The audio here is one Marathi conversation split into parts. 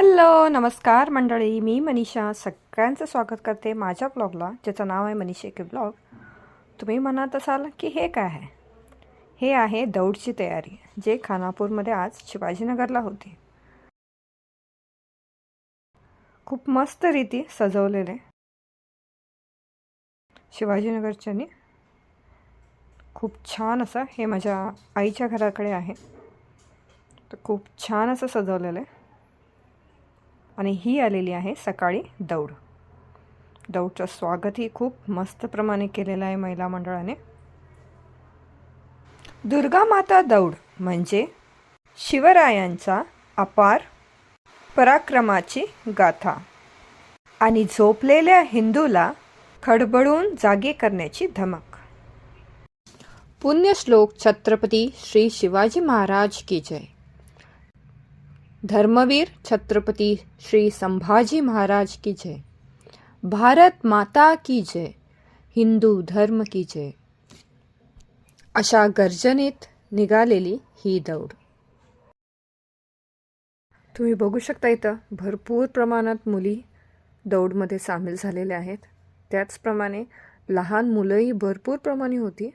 हॅलो नमस्कार मंडळी. मी मनीषा. सगळ्यांचं स्वागत करते माझ्या ब्लॉगला ज्याचं नाव आहे मनीषा के ब्लॉग तुम्ही म्हणत असाल की हे काय आहे? हे आहे दौडची तयारी जे खानापूरमध्ये आज शिवाजीनगरला होती. खूप मस्त रीती सजवलेले. शिवाजीनगरच्यानी खूप छान असं हे माझ्या आईच्या घराकडे आहे. तर खूप छान असं सजवलेलं आहे. आणि ही आलेली आहे सकाळी दौड. दौडचं स्वागतही खूप मस्त प्रमाणे केलेलं आहे महिला मंडळाने. दुर्गा माता दौड म्हणजे शिवरायांचा अपार पराक्रमाची गाथा आणि झोपलेल्या हिंदूला खडबडून जागे करण्याची धमक. पुण्यश्लोक छत्रपती श्री शिवाजी महाराज की जय. धर्मवीर छत्रपती श्री संभाजी महाराज की जय। भारत माता की जय हिंदू धर्म की जय। अशा गर्जनेत निघालेली ही दौड। तुम्ही बघू शकता इथं भरपूर प्रमाणात मुली दौडमध्ये सामील झालेल्या आहेत. त्याचप्रमाणे लहान मुलंही भरपूर प्रमाणे होती.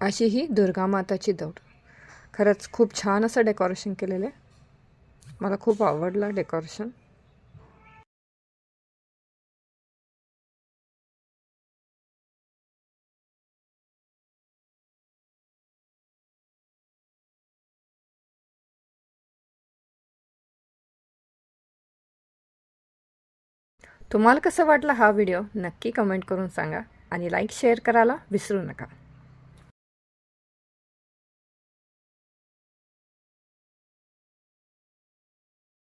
अशी ही दुर्गा माताची दौड. खरंच खूप छान असं डेकोरेशन केलेलं आहे. मला खूप आवडलं डेकोरेशन तुम्हाला कसं वाटलं हा व्हिडिओ नक्की कमेंट करून सांगा आणि लाईक शेअर करायला विसरू नका.